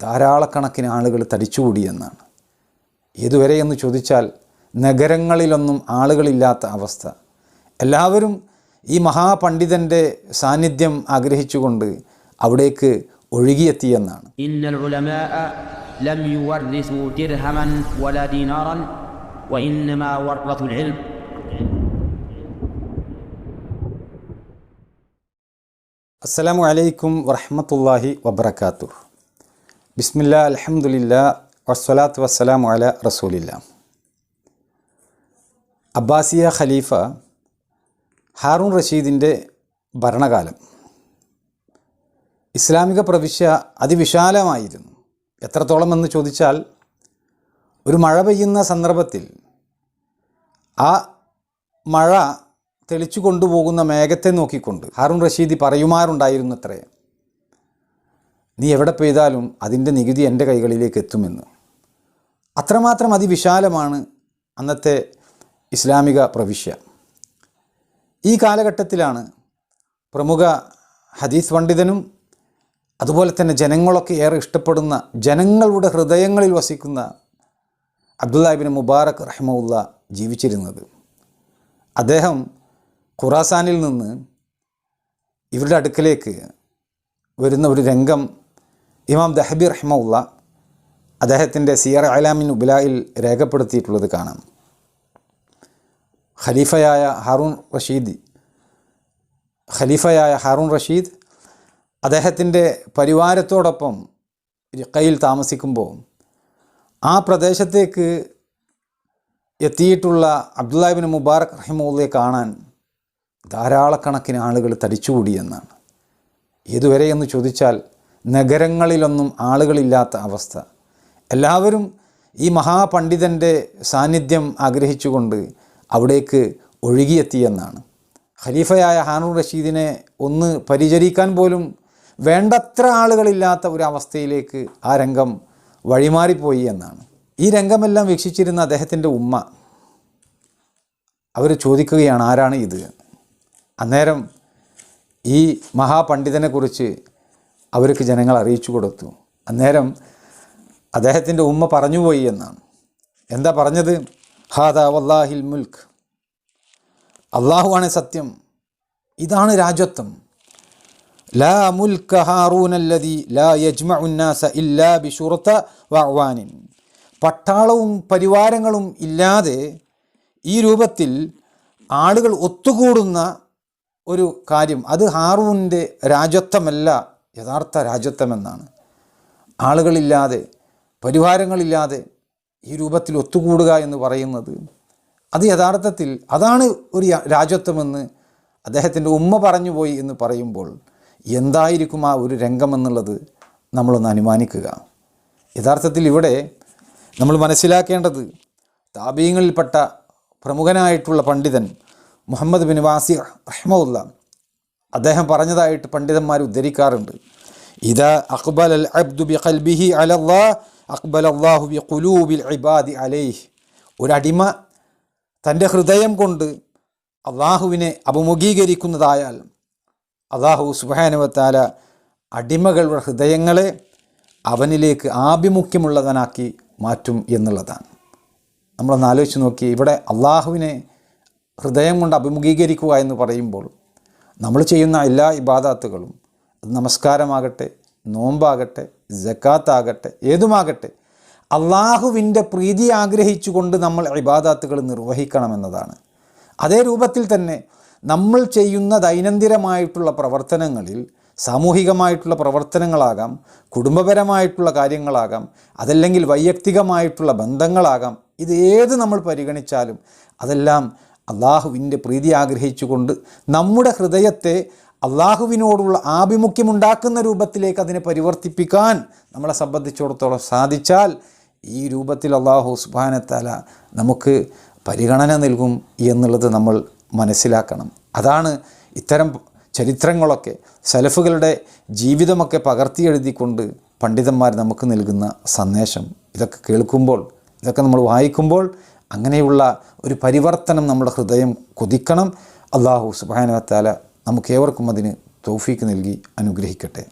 ധാരാളക്കണക്കിന് ആളുകൾ തടിച്ചുകൂടിയെന്നാണ് ഏതുവരെ എന്ന് ചോദിച്ചാൽ നഗരങ്ങളിലൊന്നും ആളുകളില്ലാത്ത അവസ്ഥ എല്ലാവരും ഈ മഹാപണ്ഡിതൻ്റെ സാന്നിധ്യം ആഗ്രഹിച്ചുകൊണ്ട് അവിടേക്ക് ഒഴുകിയെത്തിയെന്നാണ് إن العلماء لم يورثوا درهما ولا دينارا وإنما ورثوا العلم അസ്സലാമു അലൈക്കും വറഹമത്തല്ലാഹി വബർക്കാത്തു ബിസ്മില്ലാ അലഹമുല്ല വസ്സലാത്ത് വസ്സലാം അല റസൂലില്ല. അബ്ബാസിയ ഖലീഫ ഹാറൂൺ റഷീദിന്റെ ഭരണകാലം. ഇസ്ലാമിക പ്രവിശ്യ അതിവിശാലമായിരുന്നു. എത്രത്തോളം എന്ന് ചോദിച്ചാൽ ഒരു മഴ പെയ്യുന്ന സന്ദർഭത്തിൽ ആ മഴ തെളിച്ചു കൊണ്ടുപോകുന്ന മേഘത്തെ നോക്കിക്കൊണ്ട് ഹാറൂൺ റഷീദി പറയുമാറുണ്ടായിരുന്നു അത്രേ നീ എവിടെ പെയ്താലും അതിന്റെ നികുതി എന്റെ കൈകളിലേക്ക് എത്തുമെന്ന്. അത്രമാത്രം അതിവിശാലമാണ് അന്നത്തെ ഇസ്ലാമിക പ്രവിശ്യ. ഈ കാലഘട്ടത്തിലാണ് പ്രമുഖ ഹദീസ് പണ്ഡിതനും അതുപോലെ തന്നെ ജനങ്ങളൊക്കെ ഏറെ ഇഷ്ടപ്പെടുന്ന ജനങ്ങളുടെ ഹൃദയങ്ങളിൽ വസിക്കുന്ന അബ്ദുല്ലാഹിബിൻ മുബാറക് റഹ്മുല്ല ജീവിച്ചിരുന്നത്. അദ്ദേഹം ഖുറാസാനിൽ നിന്ന് ഇവരുടെ അടുക്കലേക്ക് വരുന്ന ഒരു രംഗം ഇമാം ദഹബി റഹ്മുള്ള അദ്ദേഹത്തിന്റെ സിയർ അലാമിൻ ഉബിലായിൽ രേഖപ്പെടുത്തിയിട്ടുള്ളത് കാണാം. ഖലീഫയായ ഹാറൂൺ റഷീദ് ഖലീഫയായ ഹാറൂൺ റഷീദ് അദ്ദേഹത്തിന്റെ പരിവാരത്തോടൊപ്പം കയ്യിൽ താമസിക്കുമ്പോൾ ആ പ്രദേശത്തേക്ക് എത്തിയിട്ടുള്ള അബ്ദുല്ലാഹിബിൻ മുബാറക് റഹിമുള്ളയെ കാണാൻ ധാരാളക്കണക്കിന് ആളുകൾ തടിച്ചുകൂടിയെന്നാണ് ഏതുവരെ എന്ന് ചോദിച്ചാൽ നഗരങ്ങളിലൊന്നും ആളുകളില്ലാത്ത അവസ്ഥ. എല്ലാവരും ഈ മഹാപണ്ഡിതന്റെ സാന്നിധ്യം ആഗ്രഹിച്ചുകൊണ്ട് അവിടേക്ക് ഒഴുകിയെത്തിയെന്നാണ് ഖലീഫയായ ഹാനൂർ റഷീദിനെ ഒന്ന് പരിചരിക്കാൻ പോലും വേണ്ടത്ര ആളുകളില്ലാത്ത ഒരു അവസ്ഥയിലേക്ക് ആ രംഗം വഴിമാറിപ്പോയി എന്നാണ്. ഈ രംഗമെല്ലാം വീക്ഷിച്ചിരുന്ന അദ്ദേഹത്തിന്റെ ഉമ്മ. അവർ ചോദിക്കുകയാണ് ആരാണ് ഇത്? അന്നേരം ഈ മഹാപണ്ഡിതനെക്കുറിച്ച് അവർക്ക് ജനങ്ങൾ അറിയിച്ചു കൊടുത്തു. അന്നേരം അദ്ദേഹത്തിന്റെ ഉമ്മ പറഞ്ഞുപോയി എന്നാണ്. എന്താ പറഞ്ഞത്? ഹാദ വല്ലാഹിൽ മുൽക്ക് അള്ളാഹുവാണ് സത്യം. ഇതാണ് രാജ്യത്വം. ലാ മുൽക്ക ഹാറൂനല്ലതി ലാ യജ്മ ഉന്നാസ ഇല്ലാ ബിഷുറത്ത വഅ്വാനിൻ പട്ടാളവും പരിവാരങ്ങളും ഇല്ലാതെ ഈ രൂപത്തിൽ ആളുകൾ ഒത്തുകൂടുന്ന ഒരു കാര്യം. അത് ഹാറൂന്റെ രാജ്യത്വമല്ല യഥാർത്ഥ രാജ്യത്വമെന്നാണ്. ആളുകളില്ലാതെ പരിവാരങ്ങളില്ലാതെ ഈ രൂപത്തിൽ ഒത്തുകൂടുക എന്ന് പറയുന്നത് അത് യഥാർത്ഥത്തിൽ അതാണ് ഒരു രാജ്യത്വമെന്ന് അദ്ദേഹത്തിന്റെ ഉമ്മ പറഞ്ഞു പോയി എന്ന് പറയുമ്പോൾ എന്തായിരിക്കും ആ ഒരു രംഗമെന്നുള്ളത് നമ്മളൊന്ന് അനുമാനിക്കുക. യഥാർത്ഥത്തിൽ ഇവിടെ നമ്മൾ മനസ്സിലാക്കേണ്ടത് താപീയങ്ങളിൽപ്പെട്ട പ്രമുഖനായിട്ടുള്ള പണ്ഡിതൻ മുഹമ്മദ് ബിൻ വാസി റഹ്മുല്ല അദ്ദേഹം പറഞ്ഞതായിട്ട് പണ്ഡിതന്മാർ ഉദ്ധരിക്കാറുണ്ട്. ഇതാ അക്ബൽ അൽ അബ്ദു ബി ഖൽബിഹി അലല്ലാ അക്ബൽ അള്ളാഹു ബി കുലൂബിൽ ഇബാദി അലൈഹ്. ഒരടിമ തന്റെ ഹൃദയം കൊണ്ട് അള്ളാഹുവിനെ അഭിമുഖീകരിക്കുന്നതായാൽ അള്ളാഹു സുബാനുവത്താല അടിമകളുടെ ഹൃദയങ്ങളെ അവനിലേക്ക് ആഭിമുഖ്യമുള്ളവനാക്കി മാറ്റും എന്നുള്ളതാണ്. നമ്മളൊന്ന് ആലോചിച്ച് നോക്കി ഇവിടെ അള്ളാഹുവിനെ ഹൃദയം കൊണ്ട് അഭിമുഖീകരിക്കുക എന്ന് പറയുമ്പോൾ നമ്മൾ ചെയ്യുന്ന എല്ലാ ഇബാദാത്തുകളും നമസ്കാരമാകട്ടെ നോമ്പാകട്ടെ ജക്കാത്താകട്ടെ ഏതുമാകട്ടെ അള്ളാഹുവിന്റെ പ്രീതി ആഗ്രഹിച്ചുകൊണ്ട് നമ്മൾ ഇബാദാത്തുകൾ നിർവഹിക്കണമെന്നതാണ്. അതേ രൂപത്തിൽ തന്നെ നമ്മൾ ചെയ്യുന്ന ദൈനംദിനമായിട്ടുള്ള പ്രവർത്തനങ്ങളിൽ സാമൂഹികമായിട്ടുള്ള പ്രവർത്തനങ്ങളാകാം കുടുംബപരമായിട്ടുള്ള കാര്യങ്ങളാകാം അതല്ലെങ്കിൽ വൈയക്തികമായിട്ടുള്ള ബന്ധങ്ങളാകാം ഇത് ഏത് നമ്മൾ പരിഗണിച്ചാലും അതെല്ലാം അള്ളാഹുവിന്റെ പ്രീതി ആഗ്രഹിച്ചുകൊണ്ട് നമ്മുടെ ഹൃദയത്തെ അള്ളാഹുവിനോടുള്ള ആഭിമുഖ്യമുണ്ടാക്കുന്ന രൂപത്തിലേക്ക് അതിനെ പരിവർത്തിപ്പിക്കാൻ നമ്മളെ സംബന്ധിച്ചിടത്തോളം സാധിച്ചാൽ ഈ രൂപത്തിൽ അള്ളാഹു സുബാനത്താല നമുക്ക് പരിഗണന നൽകും എന്നുള്ളത് നമ്മൾ മനസ്സിലാക്കണം. അതാണ് ഇത്തരം ചരിത്രങ്ങളൊക്കെ സലഫുകളുടെ ജീവിതമൊക്കെ പകർത്തി എഴുതിക്കൊണ്ട് പണ്ഡിതന്മാർ നമുക്ക് നൽകുന്ന സന്ദേശം. ഇതൊക്കെ കേൾക്കുമ്പോൾ ഇതൊക്കെ നമ്മൾ വായിക്കുമ്പോൾ അങ്ങനെയുള്ള ഒരു പരിവർത്തനം നമ്മുടെ ഹൃദയം കൊതിക്കണം. അള്ളാഹു സുബാനവത്താല നമുക്കേവർക്കും അതിന് തൗഫീക്ക് നൽകി അനുഗ്രഹിക്കട്ടെ.